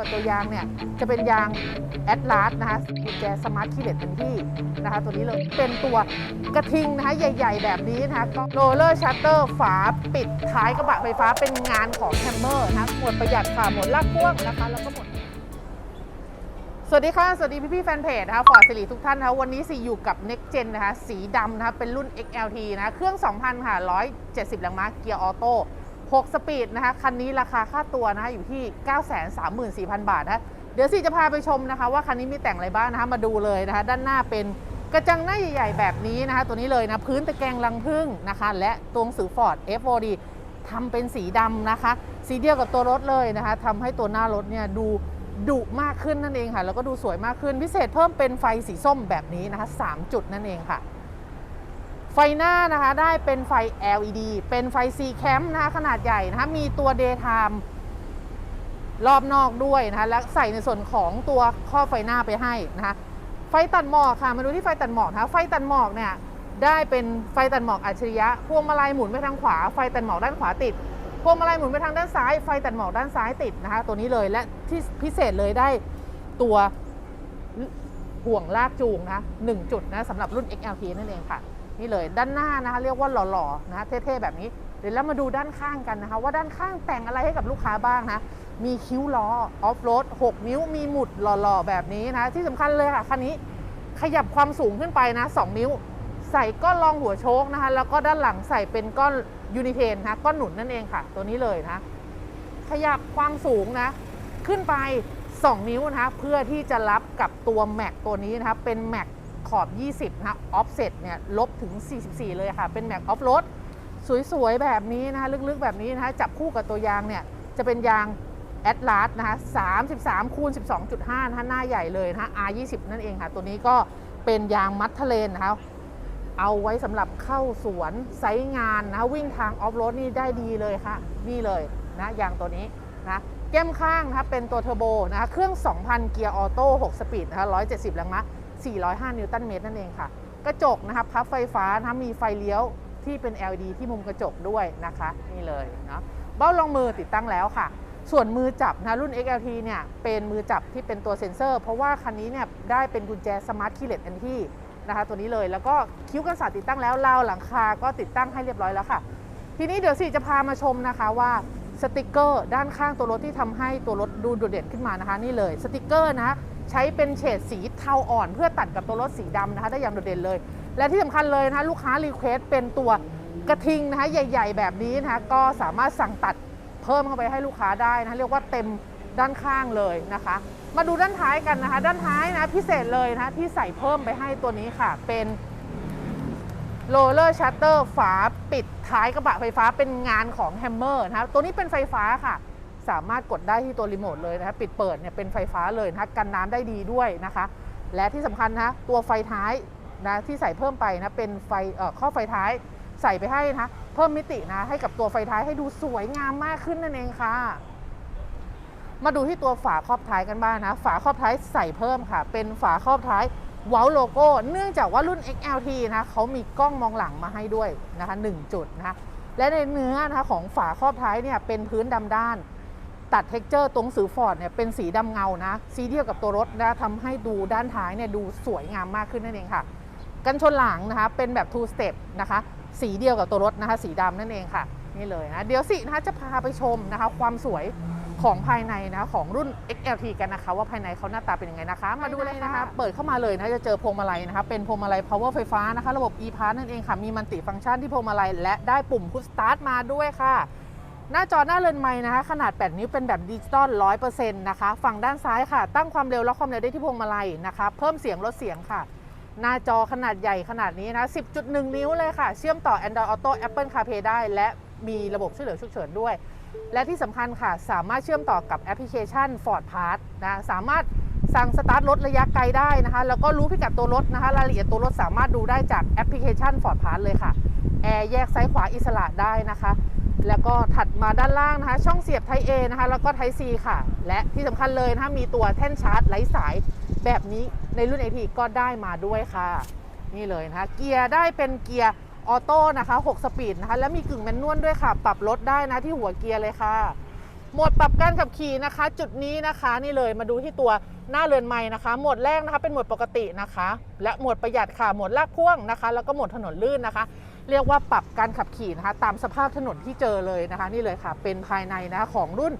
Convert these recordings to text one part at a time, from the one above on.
กับตัวยางเนี่ยจะเป็นยางแอดลาสนะคะกุญแจสมาร์ทคีย์เลสเป็นที่นะคะ ตัวนี้เลยเป็นตัวกระทิงนะคะใหญ่ ๆ แบบนี้นะคะก็โรลเลอร์ชัตเตอร์ฝาปิดท้ายกระบะไฟฟ้าเป็นงานของแฮมเมอร์นะคะหมดประหยัดค่ะหมดลากพ่วงนะคะ แล้วก็หมดสวัสดีค่ะ สวัสดีพี่พี่ๆแฟนเพจนะคะฟอร์ดสิริทุกท่านนะคะวันนี้สีอยู่กับ Next Gen นะคะ สีดำนะคะ เป็นรุ่น XLT นะคะเครื่อง 2,000 ค่ะ 170 แรงม้า เกียร์ออโต้ 6 สปีดนะคะ คันนี้ราคาค่าตัวนะคะอยู่ที่ 934,000 บาทนะะเดี๋ยวสีจะพาไปชมนะคะ ว่าคันนี้มีแต่งอะไรบ้างนะคะมาดูเลยนะคะ ด้านหน้าเป็นกระจังหน้าใหญ่ ๆ แบบนี้นะคะ ตัวนี้เลยนะ พื้นตะแกรงรังพึ่งนะคะ และตัวหนังสือ Ford F4D ทำเป็นสีดำนะคะ สีเดียวกับตัวรถเลยนะคะทำให้ตัวหน้ารถเนี่ยดูดุมากขึ้นนั่นเองค่ะ แล้วก็ดูสวยมากขึ้นพิเศษเพิ่มเป็นไฟสีส้มแบบนี้นะคะ 3 จุดนั่นเองค่ะ ไฟหน้านะคะได้เป็นไฟ LED เป็นไฟ C cam นะคะขนาดใหญ่นะคะมีตัว daytime รอบนอกด้วยนะคะและใส่ในส่วนของตัวข้อไฟหน้าไปให้นะคะไฟตัดหมอกค่ะมาดูที่ไฟตัดหมอกนะคะไฟตัดหมอกเนี่ยได้เป็นไฟตัดหมอกอัจฉริยะพวงมาลัยหมุนไปทางขวาไฟตัดหมอกด้านขวาติดพวงมาลัยหมุนไปทางด้านซ้ายไฟตัดหมอกด้านซ้ายติดนะคะตัวนี้เลยและที่พิเศษเลยได้ตัวห่วงลากจูงนะคะหนึ่งจุดนะสำหรับรุ่น XLT นั่นเองค่ะ นี่เลยด้านหน้านะคะ เรียกว่าหล่อๆนะคะเท่ๆแบบนี้ เดี๋ยวเรามาดูด้านข้างกันนะคะ ว่าด้านข้างแต่งอะไรให้กับลูกค้าบ้างนะมีคิ้วล้อออฟโรด6 นิ้วมีหมุดหล่อๆ แบบนี้นะ ที่สำคัญเลยค่ะคันนี้ขยับความสูงขึ้นไปนะ 2 นิ้ว ใส่ก้อนรองหัวโชคนะคะ แล้วก็ด้านหลังใส่เป็นก้อนยูนิเทนนะคะก้อนหนุนนั่นเองค่ะ ตัวนี้เลยนะ ขยับความสูงนะ ขึ้นไป 2 นิ้วนะคะเพื่อที่จะรับกับตัวแม็กตัวนี้นะคะเป็นแม็ก ขอบ 20นะคะออฟเซ็ตเนี่ยลบถึง 44 เลยค่ะ เป็นแม็กออฟโรดสวยๆ แบบนี้นะคะลึกๆ แบบนี้นะคะจับคู่กับตัวยางเนี่ยจะเป็นยางแอดลาสนะคะ33คูณ12.5 นะคะหน้าใหญ่เลยนะคะ R20 นั่นเองค่ะ ตัวนี้ก็เป็นยางมัดทะเลนนะคะเอาไว้สำหรับเข้าสวนไซงานนะวิ่งทางออฟโรดนี่ได้ดีเลยค่ะ นี่เลยนะยางตัวนี้นะแก้มข้างนะคะเป็นตัวเทอร์โบนะคะเครื่อง 2,000 เกียร์ออโต้ 6 สปีดนะคะ170 แรงม้า 405 นิวตันเมตรนั่นเองค่ะ กระจกนะคะพับไฟฟ้านะคะมีไฟเลี้ยวที่เป็น LED ที่มุมกระจกด้วยนะคะ นี่เลยเนาะเบ้ารองมือติดตั้งแล้วค่ะ ส่วนมือจับนะรุ่น XLT เนี่ยเป็นมือจับที่เป็นตัวเซ็นเซอร์ เพราะว่าคันนี้เนี่ยได้เป็นกุญแจสมาร์ทคีย์เลสอันที่นะคะตัวนี้เลยแล้วก็คิ้วกันศาสติดตั้งแล้วราวหลังคาก็ติดตั้งให้เรียบร้อยแล้วค่ะ ทีนี้เดี๋ยวสิจะพามาชมนะคะว่า สติกเกอร์ด้านข้างตัวรถที่ทำให้ตัวรถดูโดดเด่นขึ้นมานะคะ นี่เลยสติกเกอร์นะใช้เป็นเฉดสีเทาอ่อน เพื่อตัดกับตัวรถสีดำนะคะได้อย่างโดดเด่นเลย และที่สำคัญเลยนะคะลูกค้ารีเควสเป็นตัวกระทิงนะคะใหญ่ ๆ แบบนี้นะคะก็สามารถสั่งตัดเพิ่มเข้าไปให้ลูกค้าได้นะเรียกว่าเต็มด้านข้างเลยนะคะ มาดูด้านท้ายกันนะคะ ด้านท้ายนะพิเศษเลยนะที่ใส่เพิ่มไปให้ตัวนี้ค่ะเป็น โรลเลอร์ชัตเตอร์ฝาปิดท้ายกระบะไฟฟ้าเป็นงานของแฮมเมอร์นะคะตัวนี้เป็นไฟฟ้าค่ะ สามารถกดได้ที่ตัวรีโมทเลยนะคะปิดเปิดเนี่ยเป็นไฟฟ้าเลยนะคะกันน้ำได้ดีด้วยนะคะ และที่สำคัญนะตัวไฟท้ายนะที่ใส่เพิ่มไปนะเป็นไฟเอ่อข้อไฟท้ายใส่ไปให้นะเพิ่มมิตินะให้กับตัวไฟท้ายให้ดูสวยงามมากขึ้นนั่นเองค่ะ มาดูที่ตัวฝาครอบท้ายกันบ้างนะ ฝาครอบท้ายใส่เพิ่มค่ะ เป็นฝาครอบท้าย ว้าโลโก้ เนื่องจากว่ารุ่น XLT นะเขามีกล้องมองหลังมาให้ด้วยนะคะ1จุดนะคะและในเนื้อนะคะของฝาครอบท้ายเนี่ยเป็นพื้นดำด้าน ตัดเท็กเจอร์ตรงสือฟอร์ดเนี่ยเป็นสีดำเงานะสีเดียวกับตัวรถนะทำให้ดูด้านท้ายเนี่ยดูสวยงามมากขึ้นนั่นเองค่ะ กันชนหลังนะคะเป็นแบบ two step นะคะสีเดียวกับตัวรถนะคะสีดำนั่นเองค่ะนี่เลยนะเดี๋ยวสินะคะจะพาไปชมนะคะความสวย ของภายในนะคะของรุ่น XLT กันนะคะ ว่าภายในเขาหน้าตาเป็นยังไงนะคะ มาดูเลยนะคะ เปิดเข้ามาเลยนะจะเจอพวงมาลัยนะคะเป็นพวงมาลัย power ไฟฟ้านะคะ ระบบ e-pass นั่นเองค่ะ มีมัลติฟังก์ชันที่พวงมาลัย และได้ปุ่ม push start มาด้วยค่ะ หน้าจอหน้าเรือนไม้นะคะ ขนาด 8 นิ้วเป็นแบบดิจิตอล100%นะคะฝั่งด้านซ้ายค่ะ ตั้งความเร็วและความเร็วได้ที่พวงมาลัยนะคะ เพิ่มเสียงลดเสียงค่ะหน้าจอขนาดใหญ่ขนาดนี้นะ 10.1 นิ้วเลยค่ะ เชื่อมต่อ Android Auto Apple CarPlay ได้ และมีระบบช่วยเหลือฉุกเฉินด้วย และที่สำคัญค่ะ สามารถเชื่อมต่อกับแอปพลิเคชัน Ford Pass นะสามารถสั่งสตาร์ทรถระยะไกลได้นะคะ แล้วก็รู้พิกัดตัวรถนะคะ รายละเอียดตัวรถสามารถดูได้จากแอปพลิเคชัน Ford Pass เลยค่ะแอร์แยกซ้ายขวาอิสระได้นะคะ แล้วก็ถัดมาด้านล่างนะคะ ช่องเสียบไท A นะคะ แล้วก็ไท C ค่ะ และที่สำคัญเลยนะคะมีตัวแท่นชาร์จไร้สายแบบนี้ในรุ่น AP ก็ได้มาด้วยค่ะ นี่เลยนะคะ เกียร์ได้เป็นเกียร์ ออโต้นะคะ 6 สปีดนะคะ แล้วมีกึ่งแมนนวลด้วยค่ะ ปรับลดได้นะที่หัวเกียร์เลยค่ะหมดปรับการขับขี่นะคะ จุดนี้นะคะนี่เลยมาดูที่ตัวหน้าเรือนไม้นะคะหมวดแรกนะคะเป็นหมวดปกตินะคะ และหมวดประหยัดค่ะหมวดลากพ่วงนะคะ แล้วก็หมวดถนนลื่นนะคะ เรียกว่าปรับการขับขี่นะคะ ตามสภาพถนนที่เจอเลยนะคะ นี่เลยค่ะ เป็นภายในนะคะของรุ่น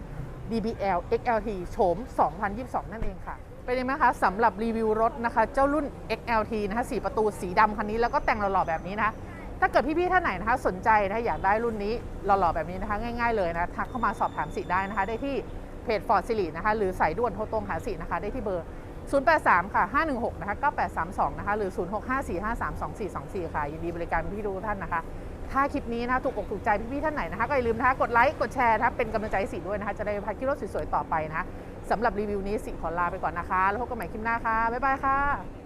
DBL XLT โฉม 2022 นั่นเองค่ะเป็นยังไงคะสำหรับรีวิวรถนะคะ เจ้ารุ่น XLT นะคะสีประตูสีดำคันนี้แล้วก็แต่งหล่อๆแบบนี้นะะ ถ้าเกิดพี่ๆท่านไหนนะคะสนใจนะคะอยากได้รุ่นนี้หล่อๆแบบนี้นะคะง่ายๆเลยนะทักเข้ามาสอบถามสิได้นะคะ ได้ที่เพจฟอร์ดสิรินะคะหรือสายด่วนโทรตรงหาสินะคะ ได้ที่เบอร์ 083 ค่ะ 516 นะคะ 9832 นะคะ หรือ 0654532424 ค่ะ ยินดีบริการพี่ทุกท่านนะคะ ถ้าคลิปนี้นะคะถูกอกถูกใจพี่ๆท่านไหนนะคะ ก็อย่าลืมนะคะกดไลค์ กดแชร์นะคะเป็นกำลังใจให้สิด้วยนะคะ จะได้พาคลิปรถสวยๆ ต่อไปนะคะสำหรับรีวิวนี้สิขอลาไปก่อนนะคะ แล้วพบกันใหม่คลิปหน้าค่ะ บ๊ายบายค่ะ